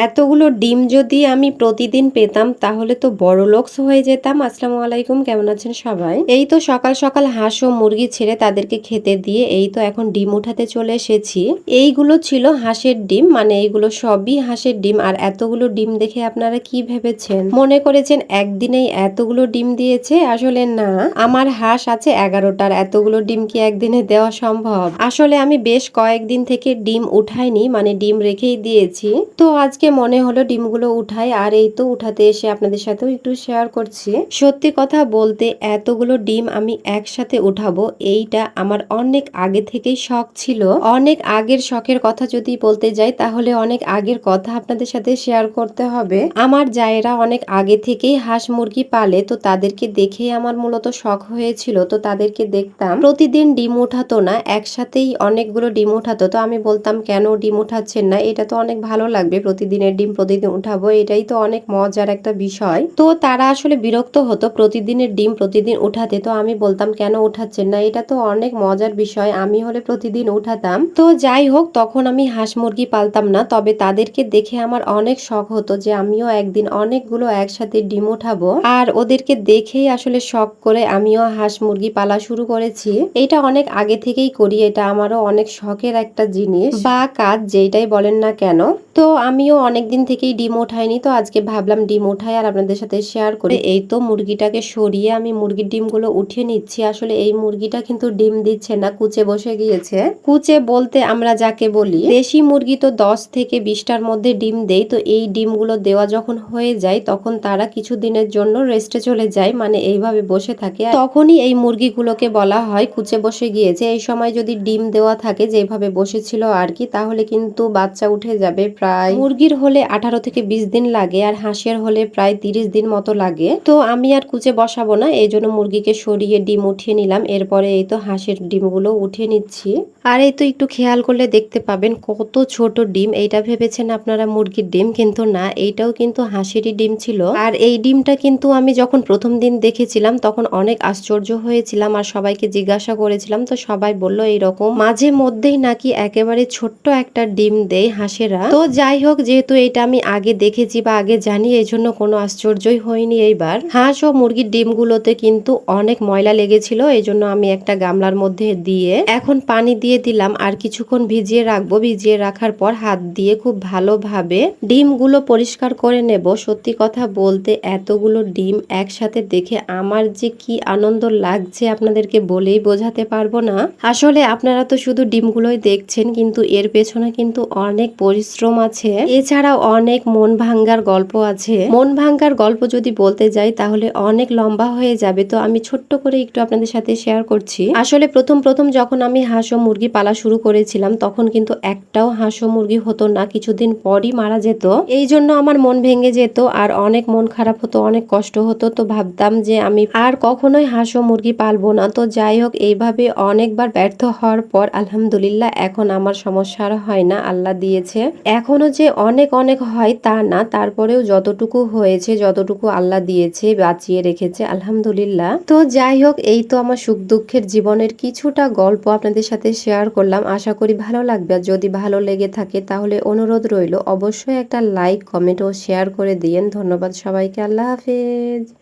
এতগুলো ডিম যদি আমি প্রতিদিন পেতাম, তাহলে তো বড় লোকস হয়ে যেতাম। আসসালামু আলাইকুম, কেমন আছেন সবাই? এই তো সকাল সকাল হাঁস ও মুরগি ছেড়ে তাদেরকে খেতে দিয়ে এই তো এখন ডিম উঠাতে চলে এসেছি। এইগুলো ছিল হাঁসের ডিম মানে এইগুলো সবই হাঁসের ডিম। আর এতগুলো ডিম দেখে আপনারা কি ভেবেছেন? মনে করেছেন একদিনেই এতগুলো ডিম দিয়েছে? আসলে না। আমার হাঁস আছে এগারোটার, এতগুলো ডিম কি একদিনে দেওয়া সম্ভব? আসলে আমি বেশ কয়েকদিন থেকে ডিম উঠাইনি মানে ডিম রেখেই দিয়েছি। তো আজকে মনে হলো ডিমগুলো উঠাই, আর এই তো উঠাতে এসে আপনাদের সাথেও একটু শেয়ার করছি। সত্যি কথা বলতে এতগুলো ডিম আমি একসাথে উঠাবো, এইটা আমার অনেক আগে থেকেই শখ ছিল। অনেক আগের শখের কথা যদি বলতে যাই, তাহলে অনেক আগের কথা আপনাদের সাথে শেয়ার করতে হবে। আমার জায়েরা অনেক আগে থেকেই হাঁস মুরগি পালে, তো তাদেরকে দেখেই আমার মূলত শখ হয়েছিল, তো তাদেরকে দেখতাম। প্রতিদিন ডিম উঠাতো না, একসাথেই অনেকগুলো ডিম উঠাতো, তো আমি বলতাম, কেন ডিম উঠাচ্ছেন না? এটা তো অনেক ভালো লাগবে প্রতিদিনের ডিম প্রতিদিন উঠাবো, এটাই তো অনেক মজার একটা বিষয়। তো তারা আসলে বিরক্ত হতো প্রতিদিনের ডিম প্রতিদিন উঠাতে, তো আমি বলতাম, কেন উঠাচ্ছেন না? এটা তো অনেক মজার বিষয়, আমি হলে প্রতিদিন উঠাতাম। তো যাই হোক, তখন আমি হাঁস মুরগি পালতাম না, তবে তাদেরকে দেখে আমার অনেক শখ হতো যে আমিও একদিন অনেকগুলো একসাথে ডিম উঠাবো। আর ওদেরকে দেখেই আসলে শখ করে আমিও হাঁস মুরগি পালা শুরু করেছি। এটা অনেক আগে থেকেই করি, এটা আমারও অনেক শখের একটা জিনিস। বা কাজ যেটাই বলেন না কেন। তো আমিও অনেক দিন থেকেই ডিম ওঠাইনি, তো আজকে ভাবলাম ডিম ওঠাই আর আপনাদের সাথে শেয়ার করে। এই তো মুরগিটাকে সরিয়ে আমি মুরগির ডিমগুলো উঠিয়ে নিচ্ছি। আসলে এই মুরগিটা কিন্তু ডিম দিচ্ছে না, কুচে বসে গিয়েছে। কুচে বলতে আমরা যাকে বলি, দেশি মুরগি তো দশ থেকে বিশটার মধ্যে ডিম দেয়, তো এই ডিমগুলো দেওয়া যখন হয়ে যায় তখন তারা কিছু দিনের জন্য রেস্টে চলে যায় মানে এইভাবে বসে থাকে। তখনই এই মুরগিগুলোকে বলা হয় কুচে বসে গিয়েছে। এই সময় যদি ডিম দেওয়া থাকে যেভাবে বসেছিল আর কি, তাহলে কিন্তু বাচ্চা উঠে যাবে প্রায়। মুরগির হলে আঠারো থেকে বিশ দিন লাগে আর হাঁসের হলে প্রায় তিরিশ দিন মতো লাগে। তো আমি আর কুচে বসাবো না, এই জন্য মুরগিকে সরিয়ে ডিম উঠিয়ে নিলাম। এরপরে এই তো হাঁসের ডিমগুলো উঠিয়ে নিচ্ছি। আর এই তো একটু খেয়াল করলে দেখতে পাবেন কত ছোট ডিম। এইটা ভেবেছেন আপনারা মুরগির ডিম, কিন্তু না, এইটাও কিন্তু হাঁসেরই ডিম ছিল। আর এই ডিমটা কিন্তু আমি যখন প্রথম দিন দেখেছিলাম, তখন অনেক আশ্চর্য হয়েছিলাম আর সবাইকে জিজ্ঞাসা করেছিলাম। তো সবাই বলল, এইরকম মাঝে মধ্যেই নাকি একেবারে ছোট্ট একটা ডিম দেয় হাঁসেরা। তো যাই হোক যেহেতু এটা আমি আগে দেখেছি বা আগে জানি এই জন্য কোনো আশ্চর্যই হয়নি এইবার। হাঁস ও মুরগির ডিমগুলোতে কিন্তু অনেক ময়লা লেগেছিল এই জন্য আমি একটা গামলার মধ্যে দিয়ে এখন পানি দিয়ে দিলাম আর কিছুক্ষণ ভিজিয়ে রাখব। ভিজিয়ে রাখার পর হাত দিয়ে খুব ভালোভাবে ডিমগুলো পরিষ্কার করে নেব। সত্যি কথা বলতে এতগুলো ডিম একসাথে দেখে আমার যে কি আনন্দ লাগছে আপনাদেরকে বলেই বোঝাতে পারব না। আসলে আপনারা তো শুধু ডিমগুলোই দেখছেন, কিন্তু এর পেছনে কিন্তু অনেক পরিশ্রম আছে। এছাড়াও অনেক মন ভাঙ্গার গল্প আছে। মন ভাঙ্গার গল্প যদি বলতে যাই, তাহলে অনেক লম্বা হয়ে যাবে। তো আমি ছোট্ট করে একটু আপনাদের সাথে শেয়ার করছি। আসলে প্রথম প্রথম যখন আমি হাঁস ও মুরগি পালা শুরু করেছিলাম, তখন কিন্তু একটাও হাঁস ও মুরগি হতো না, কিছুদিন পরই মারা যেত। এই জন্য আমার মন ভেঙে যেত আর অনেক মন খারাপ হতো, অনেক কষ্ট হতো। তো ভাবতাম যে আমি আর কখনোই হাঁস ও মুরগি পালবো না। তো যাই হোক, এইভাবে অনেকবার ব্যর্থ হওয়ার পর, আলহামদুলিল্লাহ, এখন আমার সমস্যা আর হয় না, আল্লাহ দিয়েছে। এখনও যে অনেক অনেক হয় তা না। তারপরেও যতটুকু হয়েছে, যতটুকু আল্লাহ দিয়েছে, বাঁচিয়ে রেখেছে, আলহামদুলিল্লাহ। তো যাই হোক, এই তো আমার সুখ দুঃখের জীবনের কিছুটা গল্প আপনাদের সাথে শেয়ার করলাম। আশা করি ভালো লাগবে। আর যদি ভালো লেগে থাকে, তাহলে অনুরোধ রইল, অবশ্যই একটা লাইক কমেন্ট ও শেয়ার করে দিয়েন। ধন্যবাদ সবাইকে। আল্লাহ হাফেজ।